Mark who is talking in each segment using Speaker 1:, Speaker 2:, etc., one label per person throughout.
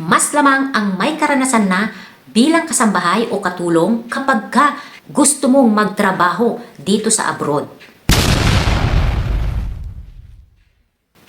Speaker 1: mas lamang ang may karanasan na bilang kasambahay o katulong kapag ka gusto mong magtrabaho dito sa abroad.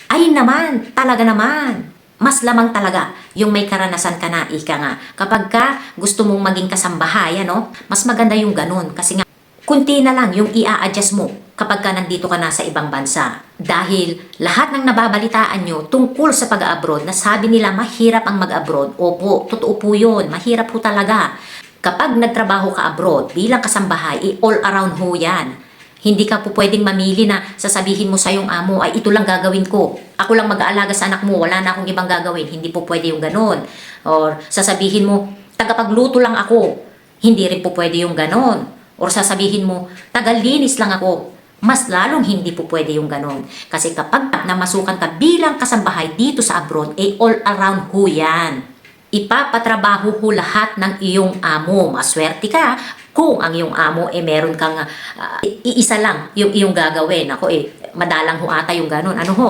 Speaker 1: Ay naman, talaga naman. Mas lamang talaga yung may karanasan ka na, ika nga. Kapag ka gusto mong maging kasambahay, ano, mas maganda yung ganun. Kasi nga, kunti na lang yung i-a-adjust mo kapag ka nandito ka na sa ibang bansa. Dahil lahat ng nababalitaan nyo tungkol sa pag-abroad na sabi nila mahirap ang mag-abroad. Opo, totoo po yun. Mahirap po talaga. Kapag nagtrabaho ka abroad bilang kasambahay, eh, all around ho yan. Hindi ka po pwedeng mamili na sasabihin mo sa iyong amo, ay ito lang gagawin ko. Ako lang mag-aalaga sa anak mo, wala na akong ibang gagawin. Hindi po pwede yung ganun. Or sasabihin mo, tagapagluto lang ako. Hindi rin po pwede yung ganun. Or sasabihin mo, tagalinis lang ako. Mas lalong hindi po pwede yung ganun. Kasi kapag namasukan ka bilang kasambahay dito sa abroad, eh all around ho yan ipapatrabaho ho lahat ng iyong amo. Maswerte ka kung ang iyong amo eh meron kang ah, iisa lang yung iyong gagawin. Ako eh, madalang ho ata yung ganun. Ano ho?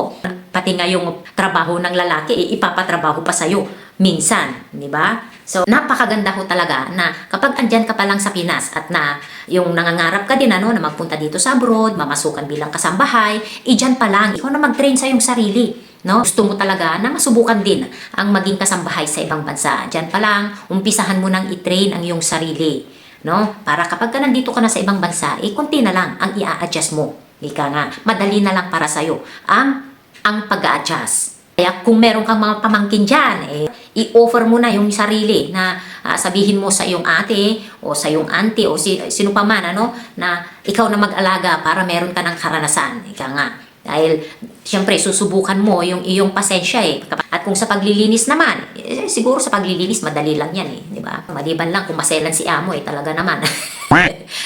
Speaker 1: Pati nga yung trabaho ng lalaki, eh, ipapatrabaho pa sa'yo minsan. Di ba? So, napakaganda ho talaga na kapag andyan ka pa lang sa Pinas at na yung nangangarap ka din ano, na magpunta dito sa abroad, mamasukan bilang kasambahay, eh dyan pa lang, ikaw na mag-train sa iyong sarili. No? Gusto mo talaga na masubukan din ang maging kasambahay sa ibang bansa. Diyan pa lang, umpisahan mo nang i-train ang iyong sarili. No? Para kapag ka nandito ka na sa ibang bansa, eh konti na lang ang i-adjust mo. Ika nga, madali na lang para sa'yo ang, ang pag-adjust. Kaya kung meron kang mga pamangkin dyan, eh, i-offer mo na yung sarili na ah, sabihin mo sa iyong ate o sa iyong auntie o si, sino pa man ano, na ikaw na mag-alaga para meron ka ng karanasan. Ika nga, dahil, siyempre, susubukan mo yung iyong pasensya eh. At kung sa paglilinis naman, eh, siguro sa paglilinis, madali lang yan eh. Di ba? Maliban lang kung maselan si amo eh, talaga naman.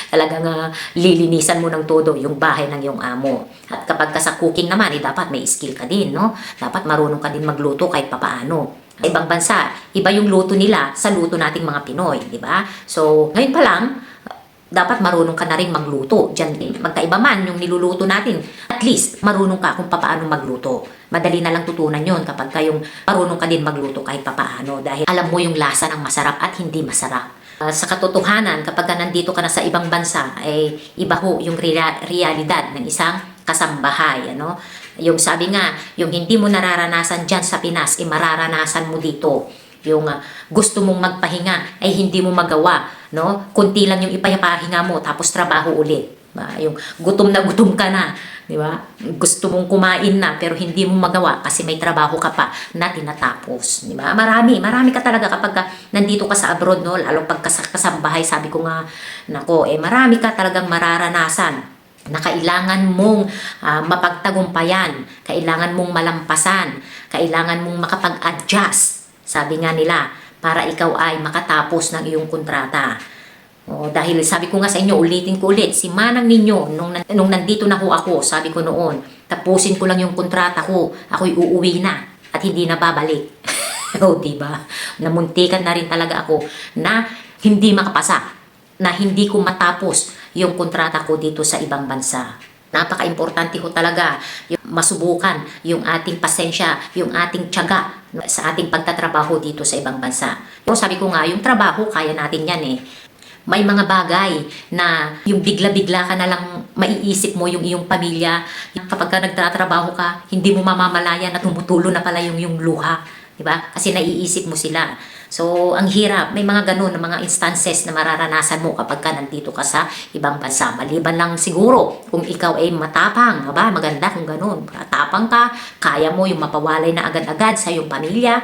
Speaker 1: Talagang uh, lilinisan mo ng todo yung bahay ng iyong amo. At kapag ka sa cooking naman, eh, dapat may skill ka din, no? Dapat marunong ka din magluto kahit papaano. Ibang bansa, iba yung luto nila sa luto nating mga Pinoy, di ba? So, ngayon pa lang, dapat marunong ka na rin magluto. Diyan, magkaiba man yung niluluto natin. At least, marunong ka kung paano magluto. Madali na lang tutunan yon kapag kayong marunong ka din magluto kahit papaano. Dahil alam mo yung lasa ng masarap at hindi masarap. Uh, sa katotohanan, kapag ka nandito ka na sa ibang bansa, ay iba ho yung rea- realidad ng isang kasambahay. Ano? Yung sabi nga, yung hindi mo nararanasan dyan sa Pinas, eh mararanasan mo dito yung uh, gusto mong magpahinga ay hindi mo magawa, no? Kunti lang yung ipapahinga mo tapos trabaho ulit. Ba? Yung gutom na gutom ka na, di ba? Gusto mong kumain na pero hindi mo magawa kasi may trabaho ka pa na tinatapos, di ba? Marami, marami ka talaga kapag ka nandito ka sa abroad, no? Lalo pag kasambahay, sabi ko nga, nako, eh marami ka talagang mararanasan na kailangan mong uh, mapagtagumpayan, kailangan mong malampasan, kailangan mong makapag-adjust sabi nga nila, para ikaw ay makatapos ng iyong kontrata. O, dahil sabi ko nga sa inyo, ulitin ko ulit, si manang ninyo, nung, nung nandito na ho ako, sabi ko noon, tapusin ko lang yung kontrata ko, ako'y uuwi na at hindi na babalik. o, diba? Namuntikan na rin talaga ako na hindi makapasa, na hindi ko matapos yung kontrata ko dito sa ibang bansa. Napaka-importante ho talaga yung masubukan yung ating pasensya, yung ating tiyaga sa ating pagtatrabaho dito sa ibang bansa. Yung sabi ko nga, yung trabaho, kaya natin yan eh. May mga bagay na yung bigla-bigla ka na lang maiisip mo yung iyong pamilya. Kapag ka nagtatrabaho ka, hindi mo mamamalayan na tumutulo na pala yung, yung luha. Diba? Kasi naiisip mo sila. So, ang hirap. May mga ganun, mga instances na mararanasan mo kapag ka nandito ka sa ibang bansa. Maliban lang siguro kung ikaw ay matapang. Aba, maganda kung ganun. Matapang ka, kaya mo yung mapawalay na agad-agad sa iyong pamilya.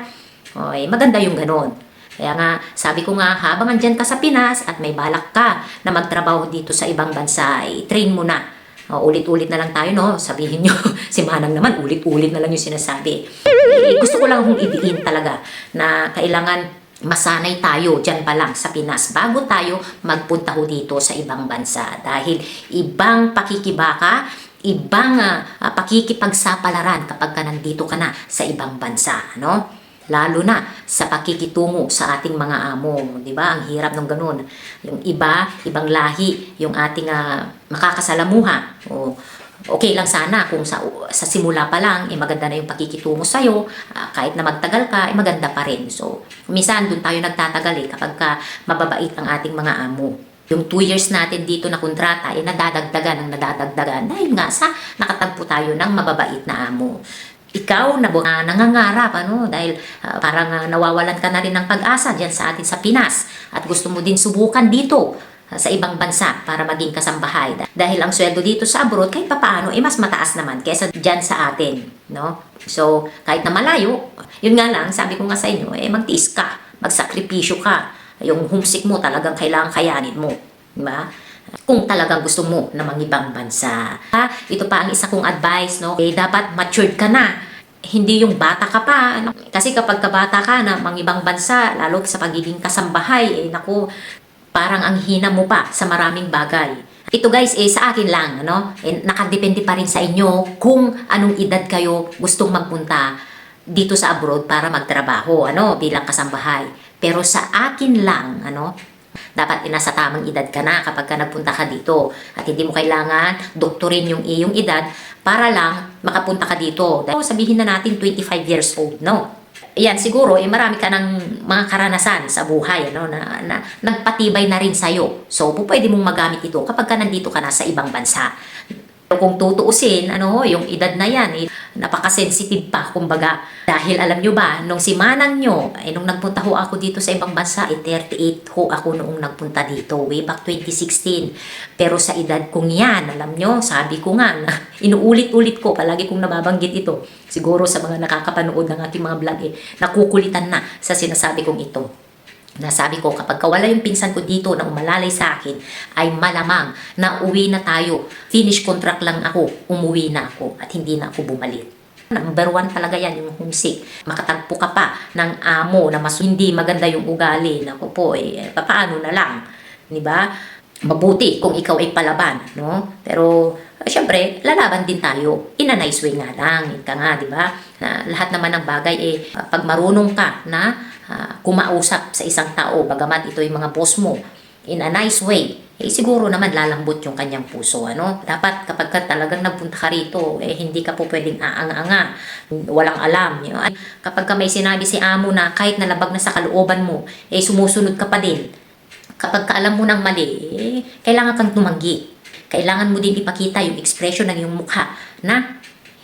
Speaker 1: Okay, maganda yung ganun. Kaya nga, sabi ko nga, habang andyan ka sa Pinas at may balak ka na magtrabaho dito sa ibang bansa, i-train mo na ulit-ulit na lang tayo, no? Sabihin nyo, si Manang naman, ulit-ulit na lang yung sinasabi. Eh, gusto ko lang kong idiin talaga na kailangan masanay tayo dyan pa lang sa Pinas bago tayo magpunta ho dito sa ibang bansa. Dahil ibang pakikibaka, ibang uh, pakikipagsapalaran kapag ka nandito ka na sa ibang bansa, no? Lalo na sa pakikitungo sa ating mga amo, 'di ba? Ang hirap ng ganun. Yung iba, ibang lahi, yung ating uh, makakasalamuha o okay lang sana kung sa, sa simula pa lang, eh maganda na yung pakikitungo sa'yo, ah, kahit na magtagal ka, eh maganda pa rin. So, minsan doon tayo nagtatagal eh, kapag ka mababait ang ating mga amo. Yung two years natin dito na kontrata, eh nadadagdagan ng nadadagdagan dahil nga sa nakatagpo tayo ng mababait na amo. Ikaw na ah, nangangarap, ano, dahil ah, parang ah, nawawalan ka na rin ng pag-asa dyan sa atin sa Pinas at gusto mo din subukan dito ah, sa ibang bansa para maging kasambahay. Dah- Dahil ang sweldo dito sa abroad, kahit papaano, eh mas mataas naman kesa dyan sa atin. No? So, kahit na malayo, yun nga lang, sabi ko nga sa inyo, eh magtiis ka, magsakripisyo ka. Yung homesick mo talagang kailangan kayanin mo. Di ba? Kung talagang gusto mo na mangibang bansa. Ha? Ito pa ang isa kong advice, no? Eh, dapat matured ka na. Hindi yung bata ka pa. Ano? Kasi kapag kabata ka na mangibang bansa, lalo sa pagiging kasambahay, eh, naku, parang ang hina mo pa sa maraming bagay. Ito guys, eh, sa akin lang, ano? Eh, nakadepende pa rin sa inyo kung anong edad kayo gustong magpunta dito sa abroad para magtrabaho, ano, bilang kasambahay. Pero sa akin lang, ano, dapat eh, nasa tamang edad ka na kapag ka nagpunta ka dito. At hindi mo kailangan doktorin yung iyong edad para lang makapunta ka dito. Dahil sabihin na natin 25 years old, no? Yan, siguro, eh, marami ka ng mga karanasan sa buhay, ano, na, na nagpatibay na rin sa'yo. So, pwede mong magamit ito kapag ka nandito ka na sa ibang bansa. Kung tutuusin, ano, yung edad na yan, eh, napaka-sensitive pa, kumbaga. Dahil alam nyo ba, nung si Manang nyo, eh, nung nagpunta ho ako dito sa ibang bansa, eh, 38 ho ako noong nagpunta dito, way back 2016. Pero sa edad kong yan, alam nyo, sabi ko nga, na, inuulit-ulit ko, palagi kong nababanggit ito. Siguro sa mga nakakapanood ng ating mga vlog, eh, nakukulitan na sa sinasabi kong ito. Nasabi ko, kapag kawala yung pinsan ko dito na umalalay sa akin, ay malamang na uwi na tayo. Finish contract lang ako, umuwi na ako at hindi na ako bumalik. Number one talaga yan, yung homesick. Makatagpo ka pa ng amo na mas hindi maganda yung ugali. Naku po, eh, paano na lang? Di ba? Mabuti kung ikaw ay palaban, no? Pero, eh, syempre, lalaban din tayo. In a nice way nga lang. Ika nga, di ba? Na lahat naman ng bagay, eh, pag marunong ka na ah, kumausap sa isang tao, bagamat ito yung mga boss mo, in a nice way, eh siguro naman lalambot yung kanyang puso, ano? Dapat kapag ka talagang nagpunta ka rito, eh hindi ka po pwedeng aanga-anga, walang alam. You know? Kapag ka may sinabi si amo na kahit nalabag na sa kalooban mo, eh sumusunod ka pa din. Kapag ka alam mo ng mali, eh, kailangan kang tumanggi. Kailangan mo din ipakita yung expression ng iyong mukha na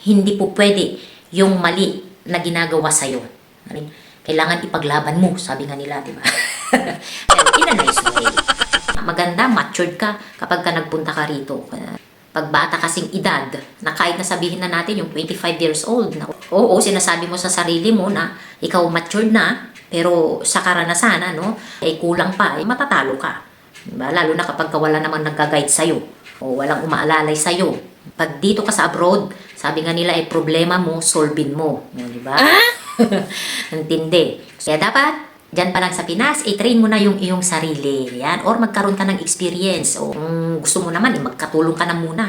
Speaker 1: hindi po pwede yung mali na ginagawa sa'yo. Ano? Kailangan ipaglaban mo, sabi nga nila, di ba? In a nice way. Maganda, matured ka kapag ka nagpunta ka rito. Pag bata kasing edad, na kahit na sabihin na natin yung 25 years old, na, oo, sinasabi mo sa sarili mo na ikaw matured na, pero sa karanasan, ano, ay kulang pa, ay matatalo ka. Diba? Lalo na kapag ka wala namang nag-guide sa'yo o walang umaalalay sa'yo. Pag dito ka sa abroad, sabi nga nila ay problema mo, solvin mo. Di ba? Intindi. Kaya dapat, dyan pa lang sa Pinas, i-train mo na yung iyong sarili. Yan. Or magkaroon ka ng experience. O kung gusto mo naman, eh, magkatulong ka na muna.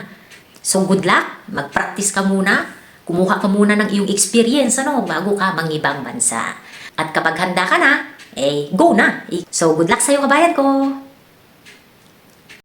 Speaker 1: So good luck. Mag-practice ka muna. Kumuha ka muna ng iyong experience ano, bago ka mangibang bansa. At kapag handa ka na, eh, go na. So good luck sa'yo kabayan ko.